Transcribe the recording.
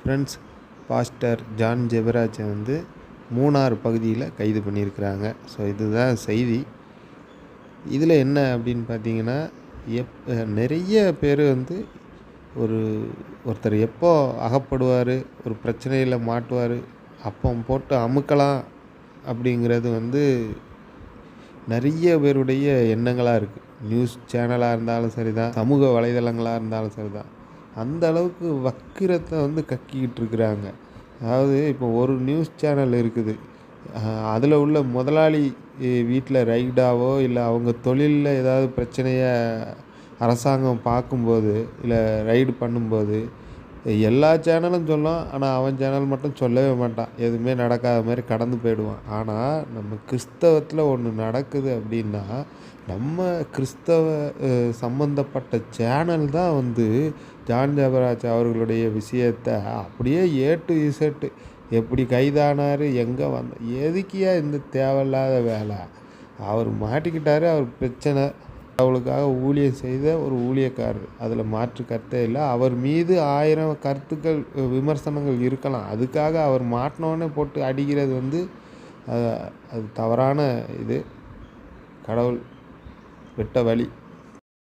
Friends pastor John ஜெபராஜை வந்து மூணார் பகுதியில் கைது பண்ணியிருக்கிறாங்க. ஸோ இதுதான் செய்தி. இதில் என்ன அப்படின்னு பார்த்தீங்கன்னா எப் நிறைய பேர் வந்து ஒரு ஒருத்தர் எப்போ அகப்படுவார் ஒரு பிரச்சனையில் மாட்டுவார் அப்போ போட்டு அமுக்கலாம் அப்படிங்கிறது வந்து நிறைய பேருடைய எண்ணங்களாக இருக்குது நியூஸ் சேனலாக இருந்தாலும் சரி தான் சமூக வலைதளங்களாக இருந்தாலும் சரி தான் அந்த அளவுக்கு வக்கிரத்தை வந்து கக்கிக்கிட்டு இருக்கிறாங்க அதாவது இப்போ ஒரு நியூஸ் சேனல் இருக்குது. அதில் உள்ள முதலாளி வீட்டில் ரைடாவோ இல்லை அவங்க தொழிலில் ஏதாவது பிரச்சனையை அரசாங்கம் பார்க்கும்போது இல்லை ரைடு பண்ணும்போது எல்லா சேனலும் சொல்லும் ஆனால் அவன் சேனல் மட்டும் சொல்லவே மாட்டான். எதுவுமே நடக்காத மாதிரி கடந்து போயிடுவான். ஆனால் நம்ம கிறிஸ்தவத்தில் ஒன்று நடக்குது அப்படின்னா நம்ம கிறிஸ்தவ சம்மந்தப்பட்ட சம்பந்தப்பட்ட சேனல் தான் வந்து ஜான் ஜபராஜ் அவர்களுடைய விஷயத்தை அப்படியே ஏ டு இசட்டு. எப்படி கைதானார் எங்கே வந்த எதுக்கியா இந்த தேவையில்லாத வேலை? அவர் மாட்டிக்கிட்டாரு அவர் பிரச்சனை. கடவுளுக்காக ஊழியம் செய்த ஒரு ஊழியக்காரர். அதில் மாற்று கருத்தே இல்லை. அவர் மீது ஆயிரம் கருத்துக்கள் விமர்சனங்கள் இருக்கலாம். அதுக்காக அவர் மாட்டினோடனே போட்டு அடிக்கிறது வந்து அது தவறான இது. கடவுள் விட்ட வழி.